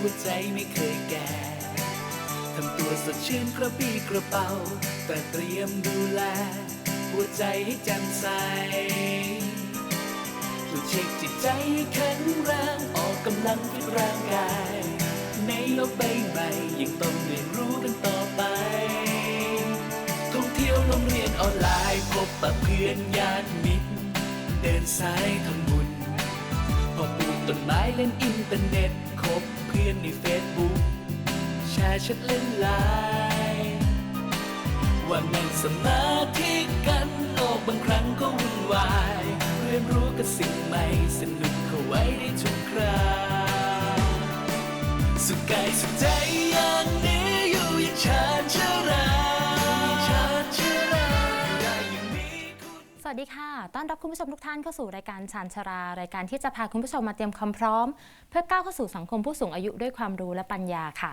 หัวใจไม่เคยแก่ทำตัวสดชื่นกระปี้กระเป๋า แต่เตรียมดูแล หัวใจให้แจ่มใสตรวจเช็คจิตใจให้แข็งแรงออกกำลังฟิตร่างกาย ในโลกใบใหม่ยังต้องเรียนรู้กันต่อไป ท่องเที่ยวโรงเรียนออนไลน์พบปะเพื่อนญาติมิตร เดินสายทำบุญพอปลูกต้นไม้เล่นอินเทอร์เน็ตคบ พื่อนในเฟซบุ๊กแชร์แชัดเล่นไลน์ว่านั่งสมาธิกันโลกบางครั้งก็วุ่นวายเรียนรู้กับสิ่งใหม่สนุกเข้าไว้ได้ทุกคราวสุขกายสุขใจ วัสดีค่ะ ต้อนรับคุณผู้ชมทุกท่านเข้าสู่รายการชานชรา รายการที่จะพาคุณผู้ชมมาเตรียมความพร้อม เพื่อก้าวเข้าสู่สังคมผู้สูงอายุด้วยความรู้และปัญญาค่ะ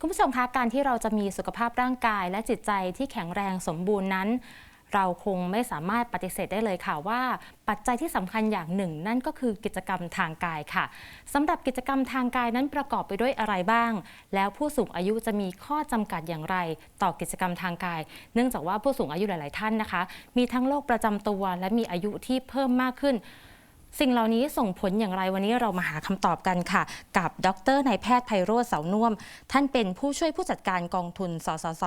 คุณผู้ชมคะ การที่เราจะมีสุขภาพร่างกาย และจิตใจที่แข็งแรงสมบูรณ์นั้น เราคงไม่สามารถปฏิเสธได้เลยค่ะว่า ปัจจัยที่สำคัญอย่างหนึ่ง นั่นก็คือกิจกรรมทางกายค่ะสำหรับกิจกรรมทางกายนั้นประกอบไปด้วยอะไรบ้าง แล้วผู้สูงอายุจะมีข้อจำกัดอย่างไร ต่อกิจกรรมทางกาย เนื่องจากว่าผู้สูงอายุหลาย ๆ ท่านนะคะ มีทั้งโรคประจำตัว และมีอายุที่เพิ่มมากขึ้น สิ่งเหล่านี้ส่งผลอย่างไรวันนี้เรามาหาคำตอบกันค่ะ กับดรนายแพทย์ไพโรธเสาน่วมท่านเป็นผู้ช่วยผู้จัดการกองทุนสสส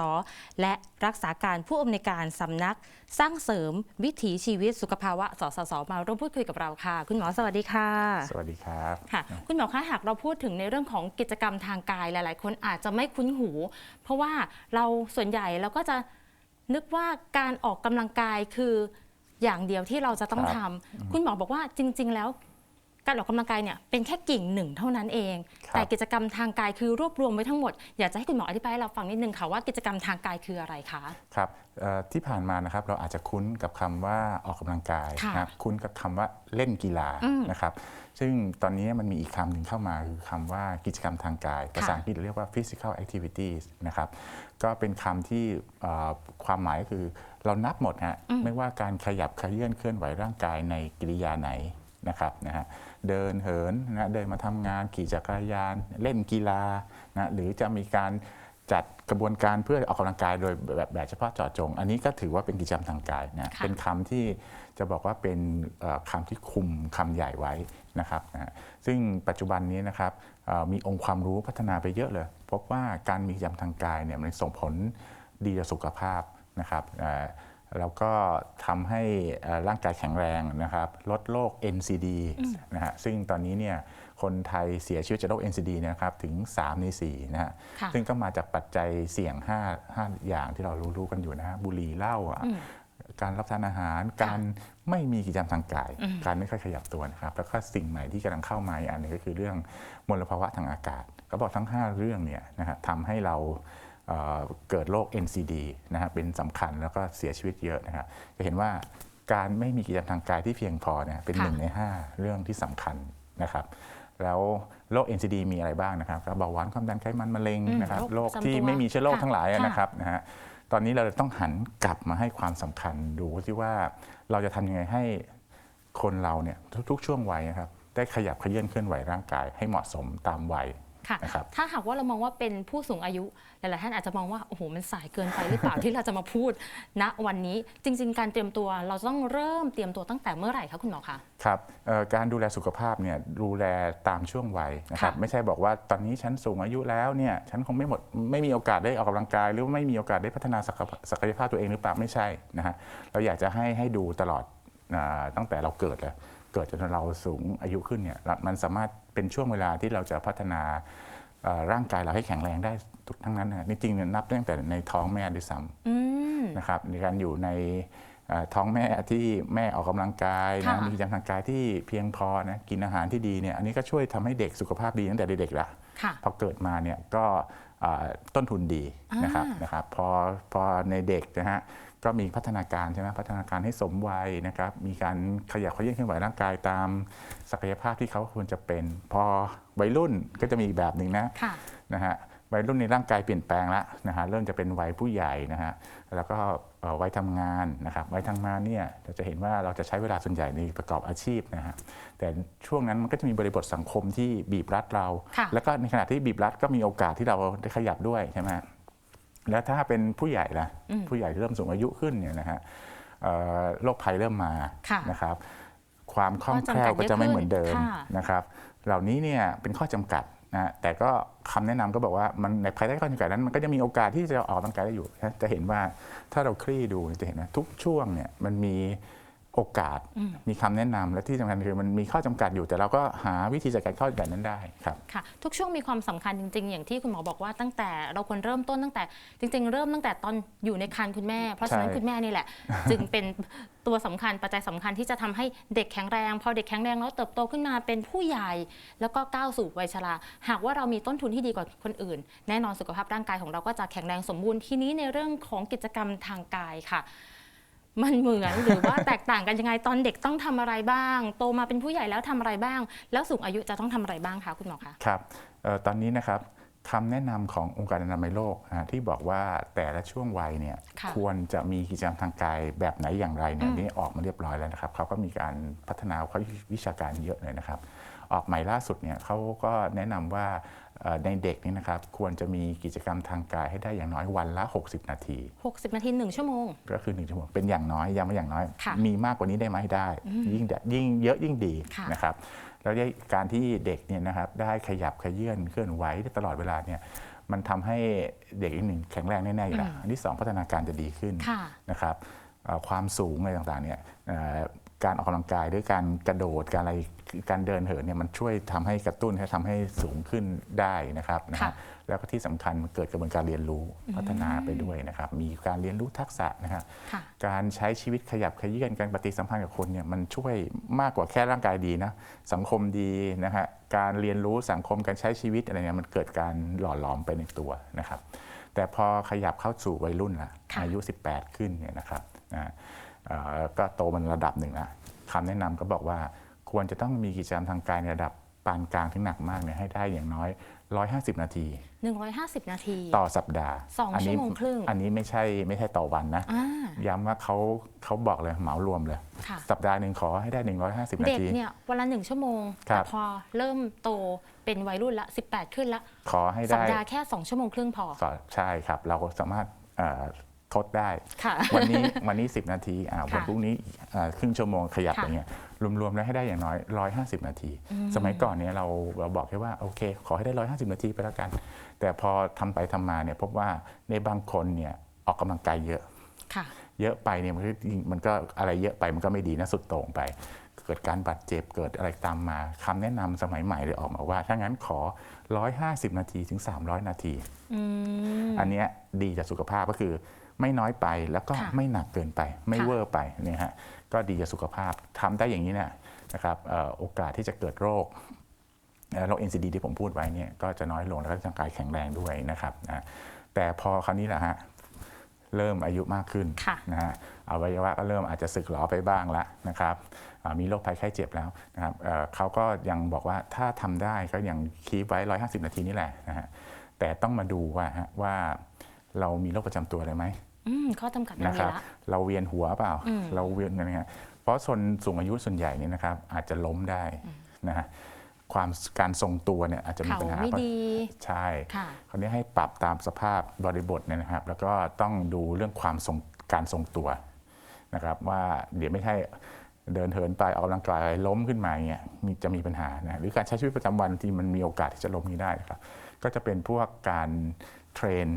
และรักษาการผู้อำนวยการสำนัก สร้างเสริมวิถีชีวิตสุขภาวะสสส มาร่วมพูดคุยกับเราค่ะ คุณหมอสวัสดีค่ะ สวัสดีครับค่ะ คุณหมอคะหากเราพูดถึงในเรื่องของกิจกรรมทางกายหลาย ๆ คนอาจจะไม่คุ้นหู เพราะว่าเราส่วนใหญ่เราก็จะนึกว่าการออกกำลังกายคือ อย่างเดียวที่เราจะต้องครัทำบคุณหมอบอกว่าจริง ๆ แล้ว การออกกำลังกายเนี่ยเป็นแค่กิ่งหนึ่งเท่านั้นเอง ครับ แต่กิจกรรมทางกายคือรวบรวมไว้ทั้งหมด อยากจะให้คุณหมออธิบายให้เราฟังนิดนึงค่ะว่ากิจกรรมทางกายคืออะไรคะ ครับเอ่อที่ผ่านมานะครับเราอาจจะคุ้นกับคำว่าออกกำลังกายค่ะนะครับคุ้นกับคำว่าเล่นกีฬาอืมนะครับซึ่งตอนนี้มันมีอีกคำหนึ่งเข้ามาคือคำว่ากิจกรรมทางกาย ภาษาอังกฤษเรียกว่า physical activities นะครับก็เป็นคำที่เอ่อความหมายก็คือเรานับหมดฮะไม่ว่าการขยับขยื่นเคลื่อนไหวร่างกายในกิริยาไหนนะครับนะฮะ เดินเหินนะเดินมาทำงานขี่จักรยาน เล่นกีฬานะหรือจะมีการจัดกระบวนการเพื่อออกกำลังกายโดยแบบแบบเฉพาะเจาะจง อันนี้ก็ถือว่าเป็นกิจกรรมทางกายนะค่ะเป็นคำที่จะบอกว่าเป็นเอ่อคำที่คุมคำใหญ่ไว้นะครับนะฮะซึ่งปัจจุบันนี้นะครับเอ่อมีองค์ความรู้พัฒนาไปเยอะเลย พบว่าการมีกิจกรรมทางกายเนี่ยมันส่งผลดีต่อสุขภาพนะครับเอ่อ แล้วก็ทำให้เอ่อร่างกายแข็งแรงนะครับ ลดโรค NCD นะฮะซึ่งตอนนี้เนี่ยคนไทยเสียชีวิตจากโรค NCD เนยนะครับถึง 3 ใน4นะฮะค่ะซึ่งก็มาจากปัจจัยเสี่ยง 5 5 อย่างที่เรารู้ๆกันอยู่นะฮะบุหรี่เหล้าอะการรับประทานอาหาร การไม่มีกิจกรรมทางกาย การไม่ค่อยขยับตัวนะครับ แล้วก็สิ่งใหม่ที่กำลังเข้ามาอีกอันหนึงก็คือเรื่องมลภาวะทางอากาศ ก็บอกทั้ง 5 เรื่องเนี่ยนะฮะทำให้เรา เอ่อเกิดโรค NCD นะฮะเป็นสำคัญแล้วก็เสียชีวิตเยอะนะครับจะเห็นว่าการไม่มีกิจกรรมทางกายที่เพียงพอเนี่ยเป็นค่ะหนึ่งใน 5 เรื่องที่สำคัญนะครับแล้วโรค NCD มีอะไรบ้างนะครับก็เบาหวานความดันไขมันมะเร็งอืมนะครับโรโรคคประจำที่ตัวไม่มีเชื้อโรคค่ะทั้งหลายอะค่ะนะครับนะฮะตอนนี้เราต้องหันกลับมาให้ความสำคัญดูที่ว่าเราจะทำยังไงให้คนเราเนี่ยทุกๆ ช่วงวัยนะครับได้ขยับเขยื่อนเคลื่อนไหวร่างกายให้เหมาะสมตามวัย ค่ะ นะครับ ถ้าหากว่าเรามองว่าเป็นผู้สูงอายุ หลาย ๆ ท่านอาจจะมองว่า โอ้โห มันสายเกินไปหรือเปล่า ที่เราจะมาพูดณวันนี้ จริง ๆ การเตรียมตัวเราต้องเริ่มเตรียมตัวตั้งแต่เมื่อไหร่คะคุณหมอคะ ครับเอ่อการดูแลสุขภาพเนี่ยดูแลตามช่วงวัยนะครับค่ะไม่ใช่บอกว่าตอนนี้ฉันสูงอายุแล้วเนี่ยฉันคงไม่หมดไม่มีโอกาสได้ออกกำลังกาย หรือว่าไม่มีโอกาสได้พัฒนาศักยศักยภาพตัวเองหรือเปล่าไม่ใช่นะฮะเราอยากจะให้ให้ดูตลอดอาตั้งแต่เราเกิดเลย เกิดจนเราสูงอายุขึ้นเนี่ยมันสามารถเป็นช่วงเวลาที่เราจะพัฒนาเอ่อร่างกายเราให้แข็งแรงได้ทุกทั้งนั้นนะจริงๆเนี่ยนับตั้งแต่ในท้องแม่ด้วยซ้ำอืมนะครับในการอยู่ในเอ่อท้องแม่ที่แม่ออกกำลังกายค่ะนะมีกิจกรรมทางกายที่เพียงพอนะกินอาหารที่ดีเนี่ยอันนี้ก็ช่วยทำให้เด็กสุขภาพดีตั้งแต่เด็กๆละค่ะพอเกิดมาเนี่ยก็อ่าต้นทุนดีนะครับอ่านนะครับพอพอในเด็กนะฮะ ก็มีพัฒนาการใช่ไหมพัฒนาการให้สมวัยนะครับมีการขยับเขยื่นเคลื่อนไหวร่างกายตามศักยภาพที่เขาควรจะเป็น พอวัยรุ่นก็จะมีอีกแบบหนึ่งนะค่ะนะฮะวัยรุ่นในร่างกายเปลี่ยนแปลงแล้วนะฮะเริ่มจะเป็นวัยผู้ใหญ่นะฮะแล้วก็เอ่อวัยทำงานนะครับวัยทำงานเนี่ยเราจะเห็นว่าเราจะใช้เวลาส่วนใหญ่ในประกอบอาชีพนะฮะแต่ช่วงนั้นมันก็จะมีบริบทสังคมที่บีบรัดเราค่ะแล้วก็ในขณะที่บีบรัดก็มีโอกาสที่เราได้ขยับด้วยใช่ไหมฮะ แล้วถ้าเป็นผู้ใหญ่ล่ะผู้ใหญ่เริ่มสูงอายุขึ้นเนี่ยนะฮะเอ่อโรคภัยเริ่มมาค่ะนะครับ ความคล่องแคล่วก็จะไม่เหมือนเดิมค่ะนะครับ เหล่านี้เนี่ยเป็นข้อจำกัดนะฮะแต่ก็คำแนะนำก็บอกว่ามันในภายใต้ข้อจำกัดนั้นมันก็จะมีโอกาสที่จะออกกำลังกายได้อยู่นะจะเห็นว่าถ้าเราคลี่ดูจะเห็นว่าทุกช่วงเนี่ยมันมี โอกาสมีคำแนะนำและที่สำคัญคือมันมีข้อจำกัดอยู่แต่เราก็หาวิธีจัดการข้อจำกัดนั้นได้ครับค่ะ ทุกช่วงมีความสำคัญจริง ๆ อย่างที่คุณหมอบอกว่าตั้งแต่เราควรเริ่มต้นตั้งแต่ จริง ๆ เริ่มตั้งแต่ตอนอยู่ในครรภ์คุณแม่ เพราะฉะนั้นใช่คุณแม่นี่แหละ จึงเป็นตัวสำคัญปัจจัยสำคัญที่จะทำให้เด็กแข็งแรง พอเด็กแข็งแรงแล้วเติบโตขึ้นมาเป็นผู้ใหญ่ แล้วก็ก้าวสู่วัยชราหากว่าเรามีต้นทุนที่ดีกว่าคนอื่น แน่นอนสุขภาพร่างกายของเราก็จะแข็งแรงสมบูรณ์ทีนี้ในเรื่องของกิจกรรมทางกายค่ะ มันเหมือนหรือว่าแตกต่างกันยังไงตอนเด็กต้องทำอะไรบ้าง โตมาเป็นผู้ใหญ่แล้วทำอะไรบ้าง แล้วสูงอายุจะต้องทำอะไรบ้างคะคุณหมอคะครับเอ่อตอนนี้นะครับคำแนะนำขององค์การอนามัยโลกนะฮะที่บอกว่าแต่ละช่วงวัยเนี่ยค่ะ ควรจะมีกิจกรรมทางกายแบบไหนอย่างไรเนี่ยนี่ออกมาเรียบร้อยแล้วนะครับเขาก็มีการพัฒนาเขาวิชาการเยอะเลยนะครับ ออกใหม่ล่าสุดเนี่ยเขาก็แนะนำว่าเอ่อ ในเด็กนี่นะครับควรจะมีกิจกรรมทางกายให้ได้อย่างน้อยวันละ 60 นาที 60 นาที 1 ชั่วโมง ก็คือ 1 ชั่วโมง เป็นอย่างน้อยย้ำว่าอย่างน้อยค่ะมีมากกว่านี้ได้ไหมได้ ยิ่งได้ยิ่งเยอะยิ่งดีค่ะนะครับแล้วได้การที่เด็กเนี่ยนะครับได้ขยับขยื่นเคลื่อนไหวได้ตลอดเวลาเนี่ยมันทำให้เด็กอีกหนึ่งแข็งแรงแน่ๆอยู่แล้วอันที่สองพัฒนาการจะดีขึ้นค่ะนะครับเอ่อความสูงอะไรต่างๆเนี่ยเอ่อการออกกำลังกายด้วยการกระโดดการอะไร การเดินเหินเนี่ยมันช่วยทำให้กระตุ้นให้ทำให้สูงขึ้นได้นะครับนะค่ะฮะแล้วก็ที่สำคัญมันเกิดกระบวนการเรียนรู้พัฒนาไปด้วยนะครับ มีการเรียนรู้ทักษะนะครับค่ะการใช้ชีวิตขยับขยื่นการปฏิสัมพันธ์กับคนเนี่ยมันช่วยมากกว่าแค่ร่างกายดีนะสังคมดีนะฮะการเรียนรู้สังคมการใช้ชีวิตอะไรเนี่ยมันเกิดการหล่อหลอมไปในตัวนะครับ แต่พอขยับเข้าสู่วัยรุ่นละค่ะอายุ 18 ขึ้นเนี่ยนะครับนะเอ่อก็โตมันระดับหนึ่งละคำแนะนำก็บอกว่า ควรจะต้องมีกิจกรรมทางกายในระดับปานกลางถึงหนักมากเนี่ยให้ได้อย่างน้อย 150 นาที 150 นาที ต่อสัปดาห์สองนนี้ชั่วโมงครึ่ง อันนี้ไม่ใช่ไม่ใช่ต่อวันนะอ่าย้ำว่าเขาเขาบอกเลยเหมารวมเลยค่ะสัปดาห์หนึ่งขอให้ได้ 150 นาเด็กทีเนี่ยวันละหนึ่งชั่วโมงครัแต่บพอเริ่มโตเป็นวัยรุ่นละ 18 ขึ้นละ ขอให้สัปได้ดาห์แค่ 2 ชั่วโมงครึ่งพอก็ใช่ครับ เราก็สามารถเอ่อ ทดได้ค่ะวันนี้วันนี้ 10 นาทีอ่าวันค่ะพรุ่งนี้อ่าครึ่งชั่วโมงขยับค่ะอย่างเงี้ยรวมๆแล้วให้ได้อย่างน้อย 150 นาที สมัยก่อนเนี่ยเราเราบอกแค่ว่าโอเค ขอให้ได้ 150 นาทีไปแล้วกัน แต่พอทำไปทำมาเนี่ยพบว่าในบางคนเนี่ยออกกำลังกายเยอะค่ะเยอะไปเนี่ยมันก็มันก็อะไรเยอะไปมันก็ไม่ดีนะสุดโต่งไป เกิดการบาดเจ็บเกิดอะไรตามมาคำแนะนำสมัยใหม่เลยออกมาว่า ถ้างั้นขอ 150 นาทีถึง 300 นาทีอืมอันเนี้ยดีจากสุขภาพก็คือ ไม่น้อยไปแล้วก็ค่ะไม่หนักเกินไป ไม่ค่ะเวอร์ไปเนี่ยฮะก็ดีกับสุขภาพทำได้อย่างนี้เนี่ยนะครับเอ่อโอกาสที่จะเกิดโรคเอ่อโรค NCD ที่ผมพูดไว้เนี่ยก็จะน้อยลงแล้วก็ร่างกายแข็งแรงด้วยนะครับนะแต่พอคราวนี้แหละฮะเริ่มอายุมากขึ้นค่ะนะฮะอวัยวะก็เริ่มอาจจะสึกหรอไปบ้างแล้วนะครับอ่ามีโรคภัยไข้เจ็บแล้วนะครับเอ่อเขาก็ยังบอกว่าถ้าทำได้ก็ยังคีบไว้ 150 นาทีนี่แหละนะฮะแต่ต้องมาดูว่าฮะว่าเรามีโรคประจำตัวอะไรไหม อืมข้อจำกัดมันนะมีครับ ละ เราเวียนหัวเปล่า อืม เราเวียนอะไรเงี้ยเพราะคนสูงอายุส่วนใหญ่เนี่ยนะครับ อาจจะล้มได้นะฮะความการทรงตัวเนี่ยอาจจะมีเขาปัญหาไม่ดีใช่ ค่ะ คราวนี้ให้ปรับตามสภาพบริบทเนี่ยนะครับ แล้วก็ต้องดูเรื่องความทรงการทรงตัวนะครับ ว่าเดี๋ยวไม่ใช่เดินเหินไปออกกำลังกายล้มขึ้นมาเงี้ยมีจะมีปัญหานะหรือการใช้ชีวิตประจำวันที่มันมีโอกาสที่จะล้มนี้ได้นะครับ ก็จะเป็นพวกการเทรน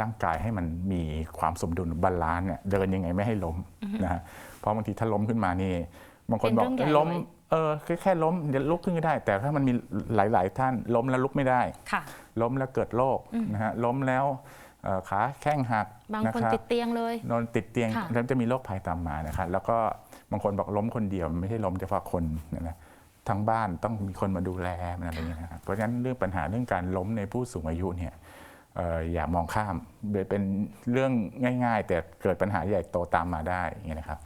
ร่างกายให้มันมีความสมดุลบาลานซ์เนี่ยเดินยังไงไม่ให้ล้มนะฮะเพราะบางทีถ้าล้มขึ้นมานี่บางคนบอกเป็นเรื่องใหญ่ล้มเลยเออแค่แค่ล้มเดี๋ยวลุกขึ้นก็ได้ แต่ถ้ามันมีหลาย ๆ ท่านล้มแล้วลุกไม่ได้ค่ะล้มแล้วเกิดโรคนะฮะล้มแล้วเอ่อขาแข้งหักบางนะคนรับติดเตียงเลยนอนติดเตียงค่ะแล้วจะมีโรคภัยตามมานะครับแล้วก็บางคนบอกล้มคนเดียวมันไม่ใช่ล้มเฉพาะคนนะนะทั้งบ้านต้องมีคนมาดูแลมันอะไรอย่างเงี้ยนะครับเพราะฉะนั้นเรื่องปัญหาเรื่องการล้มในผู้สูงอายุเนี่ยเอ่ออย่ามองข้ามเป็นเรื่องง่าย ๆ แต่เกิดปัญหาใหญ่โตตามมาได้อย่างเงี้ยนะครับ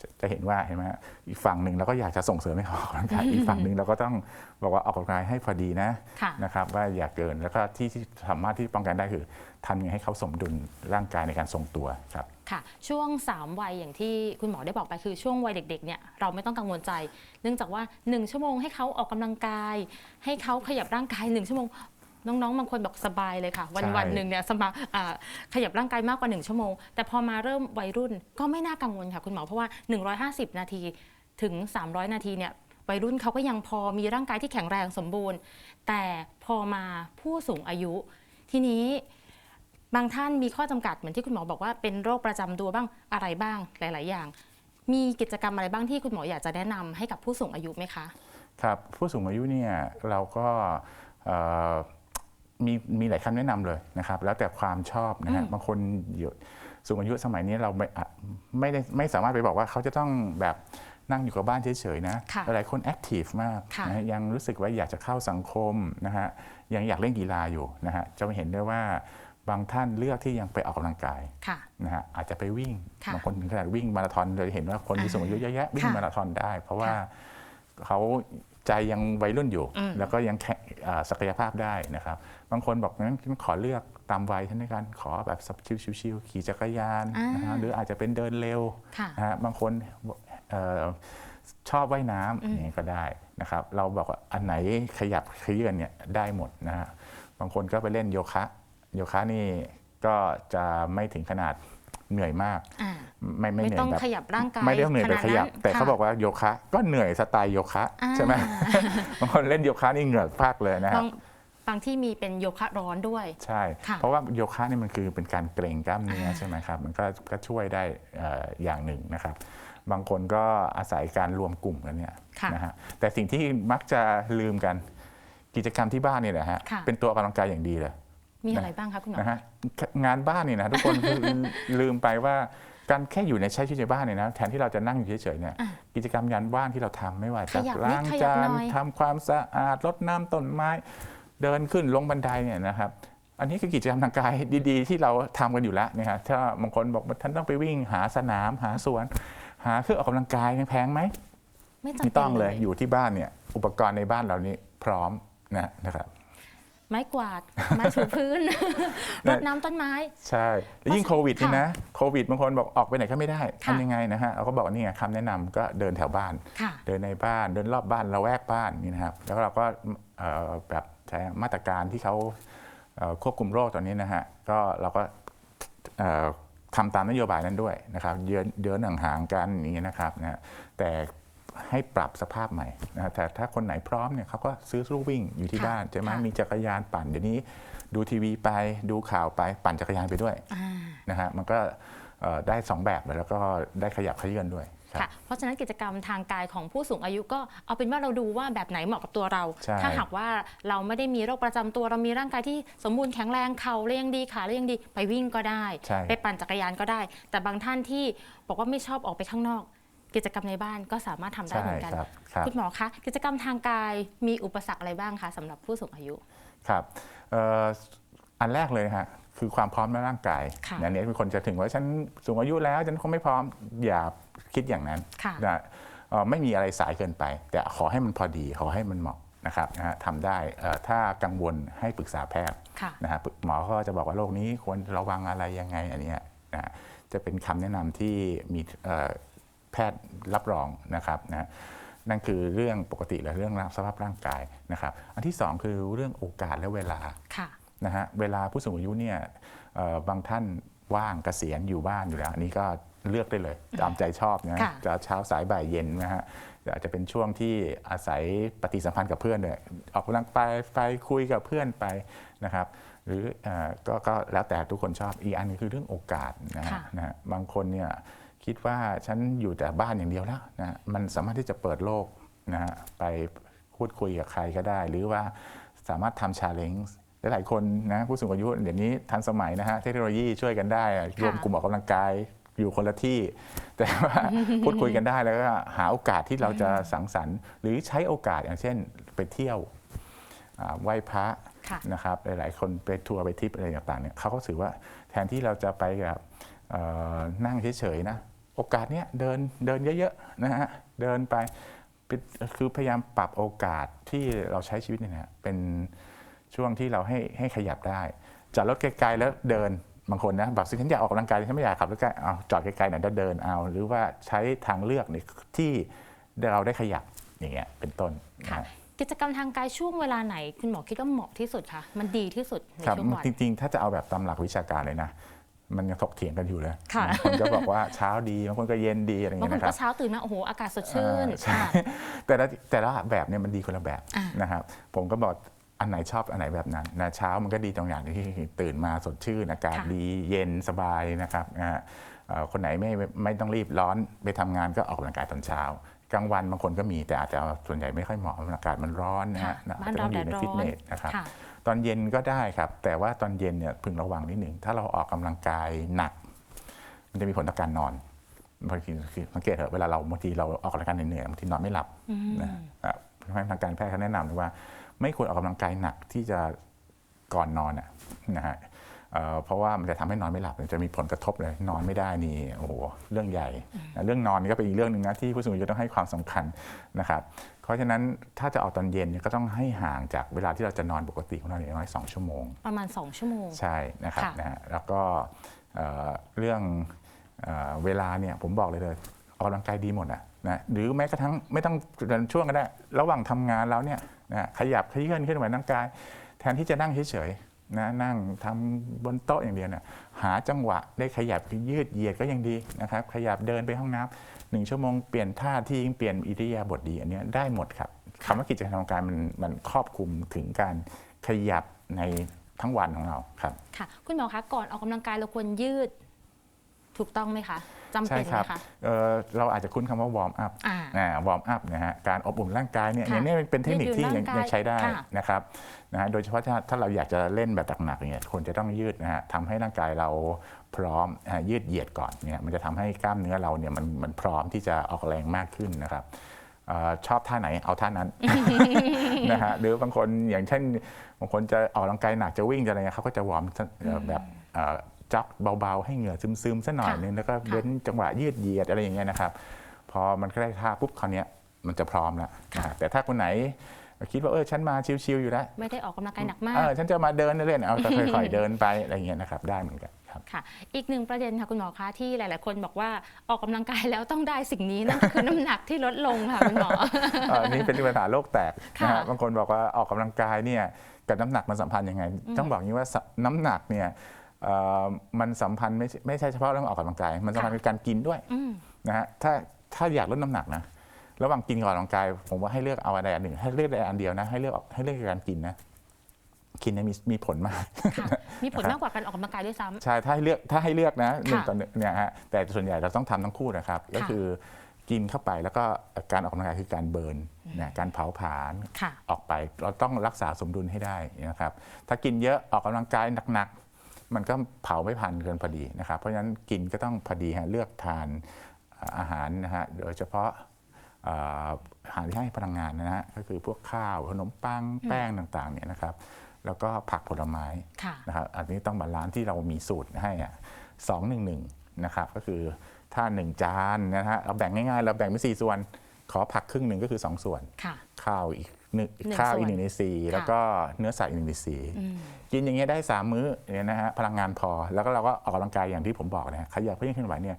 จะจะเห็นว่าเห็นไหมฮะอีกฝั่งหนึ่งเราก็อยากจะส่งเสริมให้เขาออกกำลังกายอีกฝั่งหนึ่งเราก็ต้องบอกว่าออกกำลังกายให้พอดีนะค่ะนะครับว่าอย่าเกินแล้วก็ที่ที่สามารถที่ป้องกันได้คือทำยังไงให้เขาสมดุลร่างกายในการทรงตัวครับ ค่ะ ช่วง 3 วัยอย่างที่คุณหมอได้บอกไปคือช่วงวัยเด็กๆเนี่ยเราไม่ต้องกังวลใจ เนื่องจากว่า 1 ชั่วโมงให้เขาออกกำลังกาย ให้เขาขยับร่างกาย 1 ชั่วโมง น้องๆ บางคนบอกสบายเลยค่ะ วันใช่ วันหนึ่งเนี่ยสมาอ่าขยับร่างกายมากกว่า 1 ชั่วโมง แต่พอมาเริ่มวัยรุ่นก็ไม่น่ากังวลค่ะคุณหมอ เพราะว่า 150 นาทีถึง 300 นาทีเนี่ยวัยรุ่นเขาก็ยังพอมีร่างกายที่แข็งแรงสมบูรณ์ แต่พอมาผู้สูงอายุ ทีนี้บางท่านมีข้อจำกัดเหมือนที่คุณหมอบอกว่าเป็นโรคประจำตัวบ้างอะไรบ้างหลาย ๆ อย่าง มีกิจกรรมอะไรบ้างที่คุณหมออยากจะแนะนำให้กับผู้สูงอายุไหมคะ ครับผู้สูงอายุเนี่ยเราก็เอ่อ มีมีหลายคำแนะนำเลยนะครับ แล้วแต่ความชอบนะฮะอืมบางคนอยู่สูงอายุสมัยนี้เราไม่อะไม่ได้ไม่สามารถไปบอกว่าเขาจะต้องแบบนั่งอยู่กับบ้านเฉยๆนะค่ะหลายคนแอคทีฟมากค่ะนะฮะยังรู้สึกว่าอยากจะเข้าสังคมนะฮะยังอยากเล่นกีฬาอยู่นะฮะจะเห็นได้ว่าบางท่านเลือกที่ยังไปออกกำลังกายค่ะนะฮะอาจจะไปวิ่งค่ะบางคนถึงขนาดวิ่งมาราธอนเลยเห็นว่าคนมีอ่าสูงอายุเยอะแยะวิ่งค่ะมาราธอนได้ เพราะว่าค่ะเขา ใจยังวัยรุ่นอยู่อืมแล้วก็ยังแข็งอ่าศักยภาพได้นะครับ บางคนบอกงั้นขอเลือกตามวัยท่านในการขอแบบชิวๆขี่จักรยานนะฮะหรืออาจจะเป็นเดินเร็วค่ะนะฮะบางคนเอ่อชอบว่ายน้ำอืมอย่างนี้ก็ได้นะครับ เราบอกว่าอันไหนขยับขยื่นเนี่ยได้หมดนะฮะบางคนก็ไปเล่นโยคะ โยคะนี่ก็จะไม่ถึงขนาด เหนื่อยมาก อ่าไม่ไม่ไม่เหนื่อต้อยงแบบขยับร่างกายไม่ได้เหนื่อยขไปนาดขยับนั้นแต่เขาค่ะบอกว่าโยคะ ก็เหนื่อยสไตล์โยคะอ่าใช่ไหมบางคนเล่นโยคะนี่เหงื่อพากเลยนะฮะบางบางที่มีเป็นโยคะร้อนด้วย ใช่ ค่ะเพราะว่าโยคะนี่มันคือเป็นการเกร็งกล้ามเนื้ออ่าใช่ไหมครับมันก็ก็ช่วยได้เอ่ออย่างหนึ่งนะครับ บางคนก็อาศัยการรวมกลุ่มกันเนี่ย ค่ะ นะฮะแต่สิ่งที่มักจะลืมกันกิจกรรมที่บ้านเนี่ยแหละฮะค่ะ เป็นตัวออกกำลังกายอย่างดีเลย มีอะไรบ้างคะคุณหมอนะฮะงานบ้านนี่นะทุกคนคือลืมไปว่าการแค่อยู่ในใช้ชีวิตในบ้านเนี่ยนะแทนที่เราจะนั่งอยู่เฉยๆเนี่ยอะกิจกรรมงานบ้านที่เราทำไม่ว่าขจะยับนิดล้างขยับจานหน่อยทำความสะอาดรดน้ำต้นไม้ เดินขึ้นลงบันไดเนี่ยนะครับอันนี้คือกิจกรรมทางกายดีๆ ที่เราทำกันอยู่แล้วนะฮะถ้าบางคนบอกว่าท่านต้องไปวิ่งหาสนามหาสวน หาเครื่องออกกำลังกายแพงไหมไม่จำไม่เป็ต้องนเลเลยยอยู่ที่บ้านเนี่ยอุปกรณ์ในบ้านเรานี่พร้อมนะนะครับ ไม้กวาด ไม้ถูพื้น รดน้ำต้นไม้ ใช่แล้วยิ่งโควิดนี่นะโควิดบางคนบอกออกไปไหนก็ไม่ได้ค่ะ ทำยังไงนะฮะเราก็บอกว่านี่ไงคำแนะนำก็เดินแถวบ้าน ค่ะ เดินในบ้านเดินรอบบ้านเราแวกบ้านนี่นะครับ แล้วเราก็เอ่อแบบใช้มาตรการที่เขาเอ่อควบคุมโรคตอนนี้นะฮะก็เราก็เอ่อทำตามนโยบายนั้นด้วยนะครับเยือนเดินห่างๆกันอย่างนี้นะครับนะฮะแต่ ให้ปรับสภาพใหม่นะฮะแต่ถ้าคนไหนพร้อมเนี่ยเขาก็ซื้อลู่วิ่งอยู่ที่ค่ะบ้านใช่ไหมค่ะมีจักรยานปั่นเดี๋ยวนี้ดูทีวีไปดูข่าวไปปั่นจักรยานไปด้วยอ่านะฮะมันก็เอ่อได้สองแบบเลยแล้วก็ได้ขยับเขยื่อนด้วยครับค่ะเพราะฉะนั้นกิจกรรมทางกายของผู้สูงอายุก็เอาเป็นว่าเราดูว่าแบบไหนเหมาะกับตัวเราใช่ถ้าหากว่าเราไม่ได้มีโรคประจำตัวเรามีร่างกายที่สมบูรณ์แข็งแรงเข่าเรียงดีขาเรียงดีไปวิ่งก็ได้ใช่ไปปั่นจักรยานก็ได้ แต่บางท่านที่บอกว่าไม่ชอบออกไปข้างนอก กิจกรรมในบ้านก็สามารถทำได้ใช่เหมือนกันครับครับคุณหมอคะกิจกรรมทางกายมีอุปสรรคอะไรบ้างคะสำหรับผู้สูงอายุครับเอ่ออันแรกเลยฮะคือความพร้อมในร่างกายค่ะอันนี้มีคนจะถึงว่าฉันสูงอายุแล้วฉันคงไม่พร้อมอย่าคิดอย่างนั้นค่ะนะเอ่อไม่มีอะไรสายเกินไป แต่ขอให้มันพอดีขอให้มันเหมาะนะครับนะฮะทำได้เอ่อถ้ากังวลให้ปรึกษาแพทย์ค่ะนะฮะหมอก็จะบอกว่าโรคนี้ควรระวังอะไรยังไงอันเนี้ยนะฮะจะเป็นคำแนะนำที่มีเอ่อ แพทย์รับรองนะครับนะนั่นคือเรื่องปกติและเรื่องสภาพร่างกายนะครับ อันที่สองคือเรื่องโอกาสและเวลาค่ะนะฮะเวลาผู้สูงอายุเนี่ยเอ่อบางท่านว่างเกษียณอยู่บ้านอยู่แล้ว อันนี้ก็เลือกได้เลยตามใจชอบนะค่ะจะเช้าสายบ่ายเย็นนะฮะอาจจะเป็นช่วงที่อาศัยปฏิสัมพันธ์กับเพื่อนเนี่ยออกกำลังไปไปคุยกับเพื่อนไปนะครับ หรือเออก็ก็แล้วแต่ทุกคนชอบอีกอันนึงคือเรื่องโอกาสนะฮะค่ะนะฮะบางคนเนี่ย คิดว่าฉันอยู่แต่บ้านอย่างเดียวแล้วนะมันสามารถที่จะเปิดโลกนะฮะไปพูดคุยกับใครก็ได้ หรือว่าสามารถทำชาเลนจ์หลายๆคนนะผู้สูงอายุเดี๋ยวนี้ทันสมัยนะฮะเทคโนโลยีช่วยกันได้อะรวมกลุ่มออกกำลังกายอยู่คนละที่ แต่ว่าพูดคุยกันได้แล้วก็หาโอกาสที่เราจะสังสรรค์ หรือใช้โอกาสอย่างเช่นไปเที่ยวอ่าไหว้พระค่ะนะครับหลายๆ คนไปทัวร์ไปทริปอะไรต่างๆเนี่ยเขาก็ถือว่าแทนที่เราจะไปแบบเอ่อ นั่งเฉยๆนะโอกาสเนี้ยเดินเดินเยอะๆนะฮะเดินไปเป็นคือพยายามปรับโอกาสที่เราใช้ชีวิตเนี่ยนะเป็นช่วงที่เราให้ให้ขยับได้จอดรถไกลๆแล้วเดินบางคนนะบอกสิฉันอยากออกกำลังกายฉันไม่อยากขับรถไกลเอาจอดไกลๆหน่อยแล้วเดินเอา หรือว่าใช้ทางเลือกในที่เราได้ขยับอย่างเงี้ยเป็นต้นนะค่ะฮะกิจกรรมทางกายช่วงเวลาไหน คุณหมอคิดว่าเหมาะที่สุดคะมันดีที่สุดในครับช่วงวันจริงๆ ถ้าจะเอาแบบตามหลักวิชาการเลยนะ มันยังถกเถียงกันอยู่เลยค่ะ บางคนก็บอกว่าเช้าดีบางคนก็เย็นดีอะไรอย่างบางเงี้คยนนะคก็รับ เช้าตื่นมาโอ้โหอากาศสดชื่นเออใช่ ค่ะ แต่ละแต่ละแบบเนี่ยมันดีคนละแบบอ่านนะครับผมก็บอกอันไหนชอบอันไหนแบบนั้นนะเช้ามันก็ดีตรงอย่างที่ตื่นมาสดชื่นอากาศค่ะดีเย็นสบายนะครับนะฮะเอ่อคนไหนไม่ไม่ไม่ต้องรีบร้อนไปทำงานก็ออกกำลังกายตอนเช้ากลางวันบางคนก็มีแต่อาจจะส่วนใหญ่ไม่ค่อยเหมาะเพราะอากาศมันร้อนนะค่ะฮะนะบ้านอาจจะเราต้องอแดยู่ดในร้อนฟิตเนสนะครับ ค่ะ ตอนเย็นก็ได้ครับ แต่ว่าตอนเย็นเนี่ยพึงระวังนิดหนึ่งถ้าเราออกกำลังกายหนัก มันจะมีผลต่อการนอนบางทีคือสังเกตเถอะเวลาเราบางทีเราออกกำลังกายเหนื่อยๆบางทีนอนไม่หลับนะอะเพราะฉะนั้นทางการแพทย์เขาแนะนำเลยว่า ไม่ควรออกกำลังกายหนักที่จะก่อนนอนอะนะฮะ เอ่อเพราะว่ามันจะทำให้นอนไม่หลับมันจะมีผลกระทบเลยนอนไม่ได้นี่โอ้โหเรื่องใหญ่นะเรื่องนอนนี่ก็เป็นอีกเรื่องหนึ่งนะที่ผู้สูงอายุต้องให้ความสำคัญนะครับเพราะฉะนั้นถ้าจะออกตอนเย็นเนี่ยก็ต้องให้ห่างจากเวลาที่เราจะนอนปกติของเราเนี่ยอย่างน้อยสองชั่วโมง ประมาณ 2 ชั่วโมง ใช่นะครับค่ะนะฮะแล้วก็เอ่อเรื่องเอ่อเวลาเนี่ยผมบอกเลยเลยออกกำลังกายดีหมดอะนะหรือแม้กระทั่งไม่ต้องช่วงก็ได้ ระหว่างทำงานแล้วเนี่ยนะขยับขยื่นขึ้นไหวร่างกาย แทนที่จะนั่งเฉยๆ นะนั่งทำบนโต๊ะอย่างเดียวเนี่ยหาจังหวะได้ขยับยืดเหยียดก็ยังดีนะครับขยับเดินไปห้องน้ำหนึ่งชั่วโมงเปลี่ยนท่าที่เปลี่ยนอิริยาบถดีอันเนี้ยได้หมดครับคำว่ากิจกรรมทางกายมันมันครอบคลุมถึงการขยับในทั้งวันของเราครับค่ะคุณหมอคะก่อนออกกำลังกายเราควรยืด ถูกต้องไหมคะจำใช่เป็นคไหรัมบคะ เอ่อเราอาจจะคุ้นคำว่าวอร์มอัพอ่า วอร์มอัพนะฮะการอบอุ่นร่างกายเนี่ยค่ะอย่างนี้เป็นเทคนิคที่ยืดหยุ่ยังนร่างกายยังใช้ได้ค่ะนะครับนะฮะโดยเฉพาะถ้าถ้าเราอยากจะเล่นแบบหนักๆเนี่ยควรจะต้องยืดนะฮะทำให้ร่างกายเราพร้อมอ่ายืดเหยียดก่อนเนี่ยมันจะทำให้กล้ามเนื้อเราเนี่ยมันมันพร้อมที่จะออกแรงมากขึ้นนะครับเออชอบท่าไหนเอาท่านั้น นะฮะหรือบางคนอย่างเช่นบางคนจะออกกำลังกายหนักจะวิ่งจะอะไรเงี้ยเขาก็จะวอร์มเอ่อแบบเอ่อ จ็อกเบาๆ ให้เหงื่อซึมๆสักหน่อยค่ะนึงแล้วก็เว้นจังหวะยืดเหยียดอะไรอย่างเงี้ยนะครับ พอมันได้ท่าปุ๊บคราวเนี้ยมันจะพร้อมแล้วนะฮะแต่ถ้าคนไหนคิดว่าเออฉันมาชิวๆอยู่แล้ว ไม่ได้ออกกำลังกายหนักมากเออฉันจะมาเดินเล่นๆเอาแต่ค่อยๆเดินไปอะไรอย่างเงี้ยนะครับได้เหมือนกันครับค่ะ อีกหนึ่งประเด็นค่ะคุณหมอคะที่หลายๆ คนบอกว่าออกกำลังกายแล้วต้องได้สิ่งนี้นั่นก็คือน้ำหนักที่ลดลงค่ะคุณหมอเอ่อนี่เป็นปัญหาโลกแตกนะค่ะฮะบางคนบอกว่าออกกำลังกายเนี่ยกับน้ำหนักมันสัมพันธ์ยังไง ต้องบอกอย่างนี้ว่าสน้ำหนักเนี่ย เอ่อมันสัมพันธ์ไม่ใช่ไม่ใช่เฉพาะเรื่องออกกำลังกายมันสัมพันธ์กับการกินด้วยอืมนะฮะถ้าถ้าอยากลดน้ำหนักนะระหว่างกินกับออกกำลังกาย ผมว่าให้เลือกเอาอะไรอันหนึ่งให้เลือกอะไรอันเดียวนะให้เลือกให้เลือกการกินนะกินเนี่ยมีมีผลมาก ค่ะ มีผลมากกว่าการออกกำลังกายด้วยซ้ำ ใช่ถ้าให้เลือกถ้าให้เลือกนะหนึ่งค่ะต่อหนึ่งเนี่ยฮะแต่ส่วนใหญ่เราต้องทำทั้งคู่นะครับ ก็ค่ะคือกินเข้าไปแล้วก็การออกกำลังกายคือการเบิร์นนะการเผาผลาญค่ะ ออกไป เราต้องรักษาสมดุลให้ได้นะครับ ถ้ากินเยอะออกกำลังกายหนักๆ มันก็เผาไม่พันเกินพอดีนะครับ เพราะฉะนั้นกินก็ต้องพอดีฮะเลือกทานอาหารนะฮะโดยเฉพาะเอ่ออาหารที่ให้พลังงานนะฮะก็คือพวกข้าวขนมปังแป้งต่างๆเนี่ยนะครับ แล้วก็ผักผลไม้ค่ะนะครับอันนี้ต้องบาลานซ์ที่เรามีสูตรให้อะสองหนึ่งหนึ่งนะครับก็คือถ้าหนึ่งจานนะฮะเราแบ่งง่ายๆ เราแบ่งเป็นสี่ส่วน ขอผักครึ่งหนึ่งก็คือ 2 ส่วนค่ะข้าวอีก หนึ่งหนึ่งข้าวส่วนอีกหนึ่งในสี่แล้วก็เนื้อสัตว์อีกหนึ่งในสี่อืมกินอย่างเงี้ยได้3มื้อเนี่ยนะฮะพลังงานพอ แล้วก็เราก็ออกกำลังกายอย่างที่ผมบอกนะฮะขยับเพื่อเคลื่อนไหวเนี่ย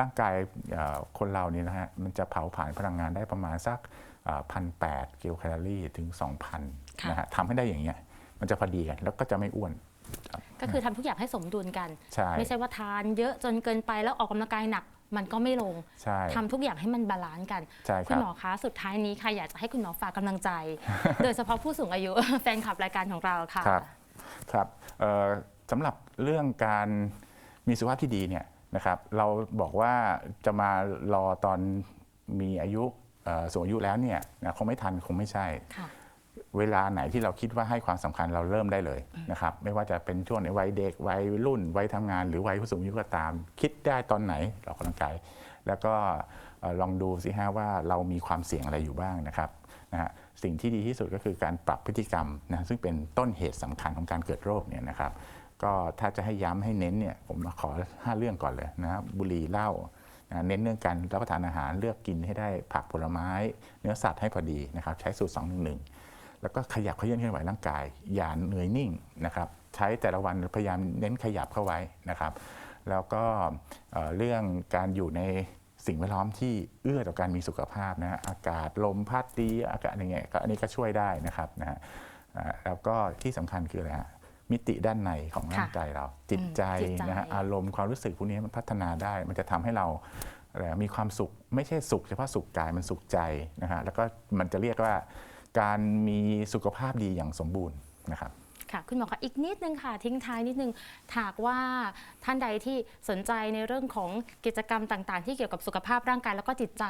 ร่างกายเอ่อคนเราเนี่ยนะฮะมันจะเผาผลาญพลังงานได้ประมาณสักพันแปดกิโลแคลอรี่ถึง 2,000ค่ะนะฮะทำให้ได้อย่างเงี้ยมันจะพอดีกันแล้วก็จะไม่อ้วนก็คือทำทุกอย่างให้สมดุลกันใช่ไม่ใช่ว่าทานเยอะจนเกินไปแล้วออกกำลังกายหนัก มันก็ไม่ลงใช่ ทำทุกอย่างให้มันบาลานซ์กัน ใช่คคุณรับหมอคะสุดท้ายนี้ค่ะอยากจะให้คุณหมอฝากกำลังใจ โดยเฉพาะผู้สูงอายุ แฟนคลับรายการของเราค่ะ ครับครับเอ่อสำหรับเรื่องการมีสุขภาพที่ดีเนี่ยนะครับเราบอกว่าจะมารอตอนมีอายุเอ่อสูงอายุแล้วเนี่ยนะคงไม่ทันคงไม่ใช่ ค่ะ เวลาไหนที่เราคิดว่าให้ความสำคัญเราเริ่มได้เลยนะครับไม่ว่าจะเป็นช่วงในวัยเด็กวัยรุ่นวัยทำงานหรือวัยผู้สูงอายุก็ตาม คิดได้ตอนไหนออกกำลังกายแล้วก็เอ่อลองดูสิฮะว่าเรามีความเสี่ยงอะไรอยู่บ้างนะครับนะฮะสิ่งที่ดีที่สุดก็คือการปรับพฤติกรรมนะซึ่งเป็นต้นเหตุสำคัญของการเกิดโรคเนี่ยนะครับก็ถ้าจะให้ย้ำให้เน้นเนี่ยผมขอ 5 เรื่องก่อนเลยนะครับบุหรี่เหล้านะเน้นเรื่องการรับประทานอาหารเลือกกินให้ได้ผักผลไม้ เนื้อสัตว์ให้พอดีนะครับใช้สูตร2 1 1 แล้วก็ขยับเขยื้อนเคลื่อนไหวร่างกาย อย่าเหนื่อยนิ่งนะครับใช้แต่ละวันพยายามเน้นขยับเข้าไว้นะครับ แล้วก็เอ่อเรื่องการอยู่ในสิ่งแวดล้อมที่เอื้อต่อการมีสุขภาพนะอากาศลมพัดดีอากาศอะไรเงี้ยก็อันนี้ก็ช่วยได้นะครับนะฮะอ่าแล้วก็ที่สำคัญคืออะไรฮะมิติด้านในของร่างกายเราจิตใจจิตใจนะฮะอารมณ์ความรู้สึกพวกนี้มันพัฒนาได้ มันจะทำให้เราอะไรมีความสุขไม่ใช่สุขเฉพาะสุขกายมันสุขใจนะฮะแล้วก็มันจะเรียกว่า การมีสุขภาพดีอย่างสมบูรณ์นะครับค่ะคุณหมอคะอีกนิดนึงค่ะทิ้งท้ายนิดนึงหากว่าท่านใดที่สนใจในเรื่องของกิจกรรมต่างๆ ที่เกี่ยวกับสุขภาพร่างกายแล้วก็จิตใจ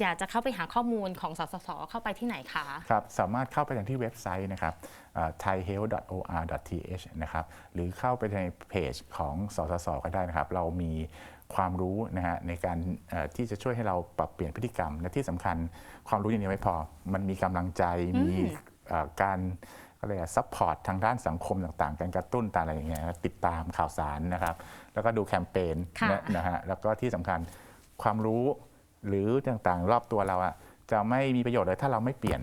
อยากจะเข้าไปหาข้อมูลของสสสเข้าไปที่ไหนคะครับสามารถเข้าไปยังที่เว็บไซต์นะครับเอ่อ thaihealth.or.th นะครับหรือเข้าไปในเพจของสสสก็ได้นะครับ เรามีความรู้นะฮะในการเอ่อที่จะช่วยให้เราปรับเปลี่ยนพฤติกรรมและที่สำคัญ ความรู้อย่างนี้ไม่พอ มันมีกำลังใจมีเอ่อการอะไรซัพพอร์ตทางด้านสังคมต่างๆ การกระตุ้นต่างอะไรอย่างเงี้ยติดตามข่าวสารนะครับ แล้วก็ดูแคมเปญค่ะนะนะฮะแล้วก็ที่สำคัญความรู้หรือต่างๆ รอบตัวเราอะจะไม่มีประโยชน์เลยถ้าเราไม่เปลี่ยน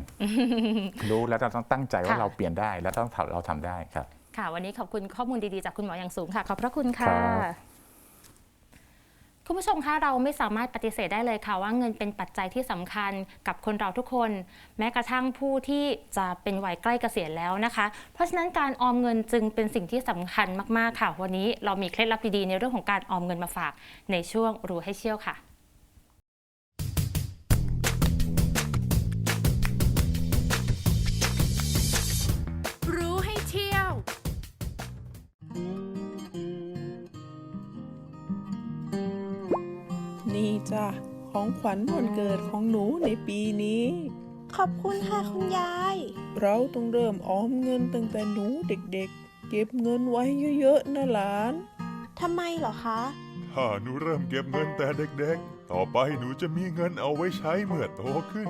รู้แล้วเราต้องตั้งใจว่าค่ะเราเปลี่ยนได้ แล้วต้องทำเราทำได้ครับ ค่ะ วันนี้ขอบคุณข้อมูลดีๆ จากคุณหมออย่างสูงค่ะ ขอบพระคุณค่ะ คุณผู้ชมคะเราไม่สามารถปฏิเสธได้เลยค่ะ ว่าเงินเป็นปัจจัยที่สำคัญกับคนเราทุกคน แม้กระทั่งผู้ที่จะเป็นวัยใกล้เกษียณแล้วนะคะ เพราะฉะนั้นการออมเงินจึงเป็นสิ่งที่สำคัญมากๆค่ะ วันนี้เรามีเคล็ดลับดีๆในเรื่องของการออมเงินมาฝากในช่วงรู้ให้เชี่ยวค่ะ จ้ะของขวัญวันเกิดของหนูในปีนี้ ขอบคุณค่ะคุณยาย เราต้องเริ่มออมเงินตั้งแต่หนูเด็กๆ เก็บเงินไว้เยอะๆนะหลานทำไมเหรอคะ ถ้าหนูเริ่มเก็บเงินแต่เด็กๆ ต่อไปหนูจะมีเงินเอาไว้ใช้เมื่อโตขึ้น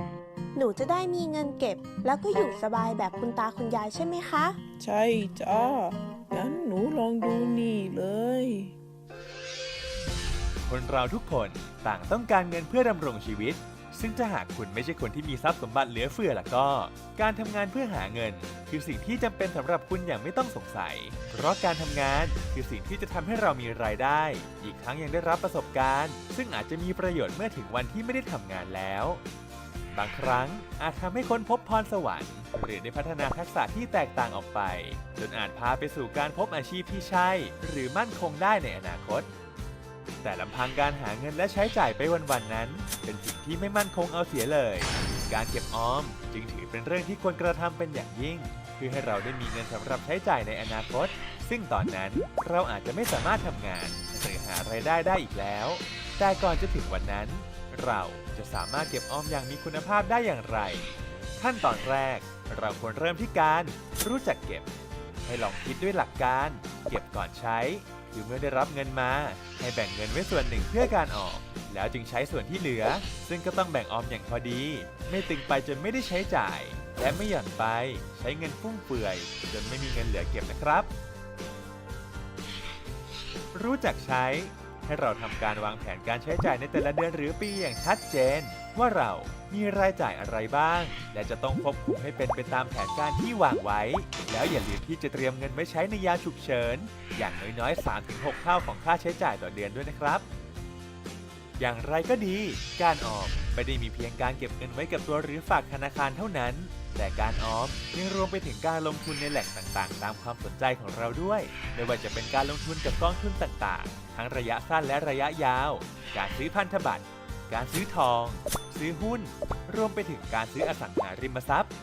หนูจะได้มีเงินเก็บ แล้วก็อยู่สบายแบบคุณตาคุณยายใช่ไหมคะ ใช่จ้างั้นหนูลองดูนี่เลย คนเราทุกคนต่างต้องการเงินเพื่อดำรงชีวิต ซึ่งถ้าหากคุณไม่ใช่คนที่มีทรัพย์สมบัติเหลือเฟือล่ะก็ การทำงานเพื่อหาเงิน คือสิ่งที่จำเป็นสำหรับคุณอย่างไม่ต้องสงสัย เพราะการทำงานคือสิ่งที่จะทำให้เรามีรายได้ อีกทั้งยังได้รับประสบการณ์ ซึ่งอาจจะมีประโยชน์เมื่อถึงวันที่ไม่ได้ทำงานแล้ว บางครั้งอาจทำให้ค้นพบพรสวรรค์หรือได้พัฒนาทักษะที่แตกต่างออกไป จนอาจพาไปสู่การพบอาชีพที่ใช่ หรือมั่นคงได้ในอนาคต แต่ลำพังการหาเงินและใช้จ่ายไปวันๆนั้น เป็นสิ่งที่ไม่มั่นคงเอาเสียเลย การเก็บออมจึงถือเป็นเรื่องที่ควรกระทำเป็นอย่างยิ่ง เพื่อให้เราได้มีเงินสำหรับใช้จ่ายในอนาคต ซึ่งตอนนั้นเราอาจจะไม่สามารถทำงานหรือหารายได้ได้อีกแล้ว แต่ก่อนจะถึงวันนั้น เราจะสามารถเก็บออมอย่างมีคุณภาพได้อย่างไร ขั้นตอนแรก เราควรเริ่มที่การรู้จักเก็บ ให้ลองคิดด้วยหลักการ เก็บก่อนใช้ คือเมื่อได้รับเงินมา ให้แบ่งเงินไว้ส่วนหนึ่งเพื่อการออมแล้วจึงใช้ส่วนที่เหลือ ซึ่งก็ต้องแบ่งออมอย่างพอดี ไม่ตึงไปจนไม่ได้ใช้จ่าย และไม่หย่อนไปใช้เงินฟุ่มเฟือย จนไม่มีเงินเหลือเก็บนะครับ รู้จักใช้ ให้เราทำการวางแผนการใช้จ่ายในแต่ละเดือนหรือปีอย่างชัดเจน ว่าเรา มีรายจ่ายอะไรบ้าง และจะต้องควบคุมให้เป็นไปตามแผนการที่วางไว้ แล้วอย่าลืมที่จะเตรียมเงินไว้ใช้ในยามฉุกเฉิน อย่างน้อยๆ 3-6 เท่าของค่าใช้จ่ายต่อเดือนด้วยนะครับ อย่างไรก็ดี การออมไม่ได้มีเพียงการเก็บเงินไว้กับตัวหรือฝากธนาคารเท่านั้น แต่การออมยังรวมไปถึงการลงทุนในแหล่งต่างๆ ตามความสนใจของเราด้วย ไม่ว่าจะเป็นการลงทุนกับกองทุนต่างๆ ทั้งระยะสั้นและระยะยาว การซื้อพันธบัตร การซื้อทอง ซื้อหุ้น รวมไปถึงการซื้ออสังหาริมทรัพย์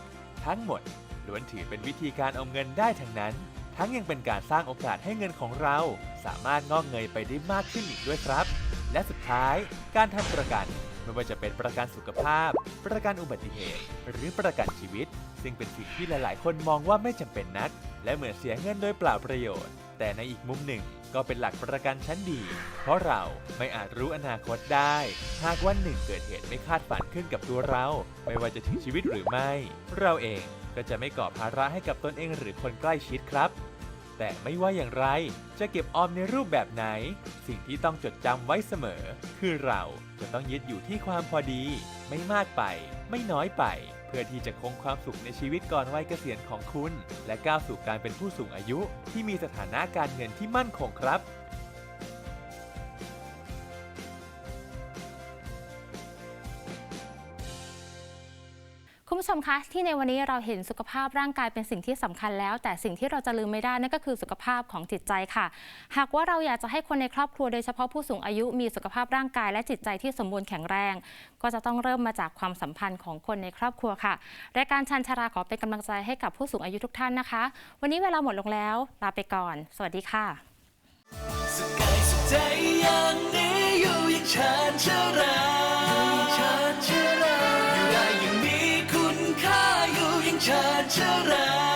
ทั้งหมดล้วนถือเป็นวิธีการออมเงินได้ทั้งนั้น ทั้งยังเป็นการสร้างโอกาสให้เงินของเรา สามารถงอกเงยไปได้มากขึ้นอีกด้วยครับ และสุดท้ายการทำประกันไม่ว่าจะเป็นประกันสุขภาพ ประกันอุบัติเหตุ หรือประกันชีวิต ซึ่งเป็นสิ่งที่หลาย ๆ คนมองว่าไม่จำเป็นนัก และเหมือนเสียเงินโดยเปล่าประโยชน์ แต่ในอีกมุมหนึ่งก็เป็นหลักประกันชั้นดี เพราะเราไม่อาจรู้อนาคตได้ หากวันหนึ่งเกิดเหตุไม่คาดฝันขึ้นกับตัวเรา ไม่ว่าจะถึงชีวิตหรือไม่ เราเองก็จะไม่ก่อภาระให้กับตนเองหรือคนใกล้ชิดครับ แต่ไม่ว่าอย่างไรจะเก็บออมในรูปแบบไหน สิ่งที่ต้องจดจำไว้เสมอ คือเราจะต้องยึดอยู่ที่ความพอดี ไม่มากไป ไม่น้อยไป เพื่อที่จะคงความสุขในชีวิตก่อนวัยเกษียณของคุณ และก้าวสู่การเป็นผู้สูงอายุที่มีสถานะการเงินที่มั่นคงครับ คุณผู้ชมคะที่ในวันนี้เราเห็นสุขภาพร่างกายเป็นสิ่งที่สำคัญแล้ว แต่สิ่งที่เราจะลืมไม่ได้นั่นก็คือสุขภาพของจิตใจค่ะ หากว่าเราอยากจะให้คนในครอบครัวโดยเฉพาะผู้สูงอายุมีสุขภาพร่างกายและจิตใจที่สมบูรณ์แข็งแรง ก็จะต้องเริ่มมาจากความสัมพันธ์ของคนในครอบครัวค่ะรายการชันชาราขอเป็นกำลังใจให้กับผู้สูงอายุทุกท่านนะคะ วันนี้เวลาหมดลงแล้วลาไปก่อน สวัสดีค่ะสุขกายสุขใจอย่างนี้อยู่อย่างชาญชารา าญชาราอยู่ได้อย่างมีคุณค่าอยู่อย่างชาญชารา